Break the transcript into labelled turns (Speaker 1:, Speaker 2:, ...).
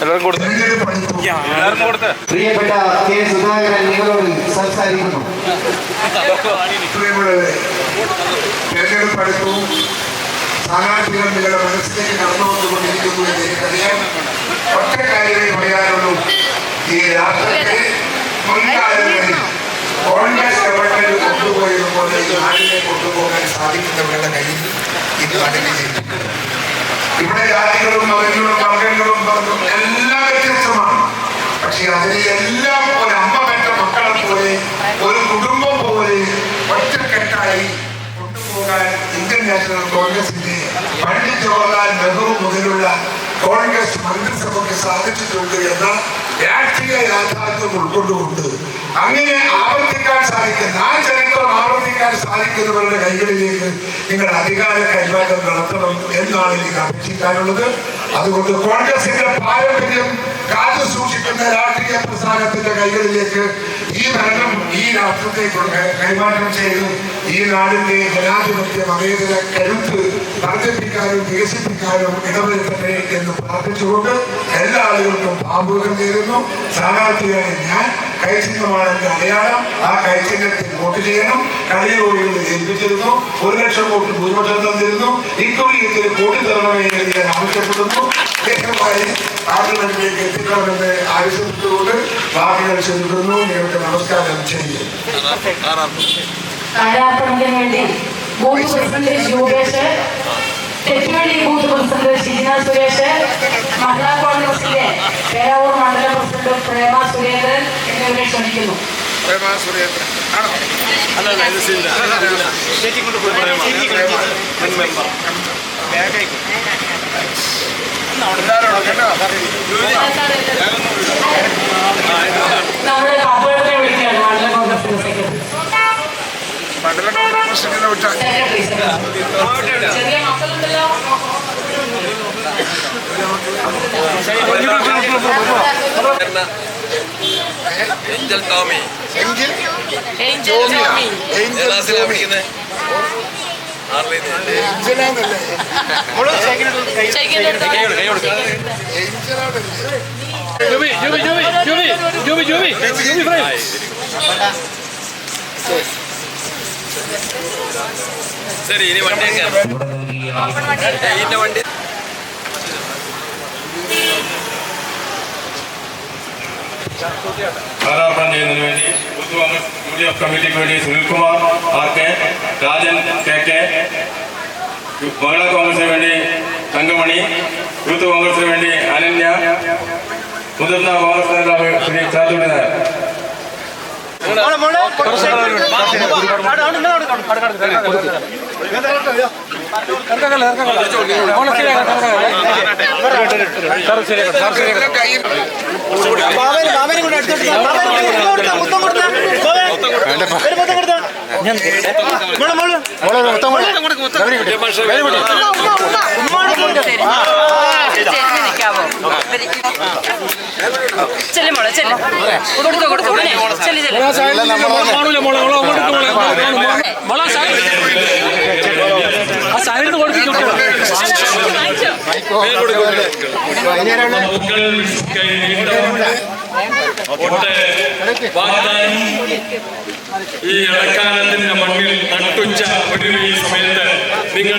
Speaker 1: എല്ലാവർക്കും കൊടുത്ത്. എല്ലാവർക്കും കൊടുത്ത്.
Speaker 2: പ്രിയപ്പെട്ട കെ സുധാകരൻ നിങ്ങളോട് സംസാരിക്കുന്നു.
Speaker 3: തെരഞ്ഞെടുപ്പ് അടുത്തു സ്ഥാനാർത്ഥികൾ നിങ്ങളുടെ മനസ്സിലേക്ക് നടന്നുകൊണ്ടുകൊണ്ടിരിക്കുന്നു എന്ന് എനിക്കറിയാം ഒറ്റ കാര്യമേ പറയാനുള്ളൂ. ഈ രാഷ്ട്രത്തെ എല്ലാം പക്ഷെ അതിനെ എല്ലാം ഒരു അമ്മ പെറ്റ മക്കളെ പോലെ ഒരു കുടുംബം പോലെ ഒറ്റക്കെട്ടായി കൊണ്ടുപോകാൻ ഇന്ത്യൻ നാഷണൽ കോൺഗ്രസിന്റെ പണ്ഡിറ്റ് ജവഹർലാൽ നെഹ്റു മുതലുള്ള കോൺഗ്രസ് മന്ത്രിസഭയ്ക്ക് സാധിച്ചിട്ടുണ്ട് എന്ന രാഷ്ട്രീയ യാഥാർത്ഥ്യം ഉൾക്കൊണ്ടുകൊണ്ട് അങ്ങനെ ആവർത്തിക്കാൻ സാധിക്കുന്ന ആ ചരിത്രം ആവർത്തിക്കാൻ സാധിക്കുന്നവരുടെ കൈകളിലേക്ക് നിങ്ങൾ അധികാര കൈമാറ്റം നടത്തണം എന്നാണ് എനിക്ക് അപേക്ഷിക്കാനുള്ളത്. അതുകൊണ്ട് കോൺഗ്രസിന്റെ പാരമ്പര്യം കാത്തു സൂക്ഷിക്കുന്ന രാഷ്ട്രീയ പ്രസ്ഥാനത്തിന്റെ കൈകളിലേക്ക് ഈ ഭരണം ഈ രാഷ്ട്രത്തെ കൈമാറ്റം ചെയ്ത്. ഈ നാടിന്റെ ജനാധിപത്യ മതേതര കരുത്ത് വർദ്ധിപ്പിക്കാനും വികസിപ്പിക്കാനും ഇടവരുത്തട്ടെ എന്ന് പ്രാർത്ഥിച്ചുകൊണ്ട് എല്ലാ ആളുകൾക്കും ഭാവുകം നേരുന്നു സ്ഥാനാർത്ഥിയായ ഞാൻ കൈചിഹ്നമാണ് എന്റെ അടയാളം. ആ കൈചിഹ്നത്തിൽ വോട്ട് ചെയ്യണം. കളിയോടുകൾ ഏൽപ്പിച്ചിരുന്നു ഒരു ലക്ഷം വോട്ട് ഭൂരിപക്ഷം തന്നിരുന്നു. ഇക്കൊല്ലത്തിൽ വോട്ട് തരണമേ എന്ന് ഞാൻ ആവശ്യപ്പെടുന്നു. അദ്ദേഹമായി എത്തിക്കണമെന്ന് ആവശ്യപ്പെട്ടുകൊണ്ട് വാക്കുകൾ ചെലുത്തുന്നു നിങ്ങൾക്ക് നമസ്കാരം ചെയ്യുന്നു
Speaker 4: സ്ഥാനാർത്ഥിക്ക് വേണ്ടി ബൂത്ത് പ്രസിഡന്റ് രൂപേഷ് തെറ്റുവേണ്ടി ബൂത്ത് പ്രസിഡന്റ് ഷിജിന സുരേഷ് മഹിളാ കോൺഗ്രസിന്റെ പേരാവൂർ മണ്ഡല പ്രസിഡന്റ് പ്രേമ സുരേന്ദ്രൻ എന്നിവരെ ക്ഷണിക്കുന്നു. നമ്മുടെ കാപ്പുകളെ വിളിക്കുകയാണ് മണ്ഡലം കോൺഗ്രസിന്റെ സെക്രട്ടറി സെക്രട്ടറി സെക്രട്ടറി ചെറിയ മക്കളുണ്ടല്ലോ
Speaker 5: ഏഞ്ചൽ ടോമി
Speaker 6: ഏഞ്ചൽ ജോമി
Speaker 5: ഏത് ക്ലാസ്സിലാണ് ശരി. ഇനി വണ്ടി ഇതിന്റെ വണ്ടി.
Speaker 1: സ്ഥാനാർത്ഥന ചെയ്യുന്നതിന് വേണ്ടി? Youth Congress U D F കമ്മിറ്റിക്ക് വേണ്ടി Sunilkumar R K Rajan K K Mahila കോൺഗ്രസിന് വേണ്ടി തങ്കമണി യൂത്ത് കോൺഗ്രസിന് വേണ്ടി അനന്യ മുതിർന്ന കോൺഗ്രസ് നേതാവ് ശ്രീ ചാത്തുണ്ണി നായർ
Speaker 6: ചെരിഞ്ഞ്
Speaker 7: ഈ ഇടക്കാലത്തിന്റെ മണ്ണിൽ നട്ടുച്ച ഈ സമയത്ത് നിങ്ങൾ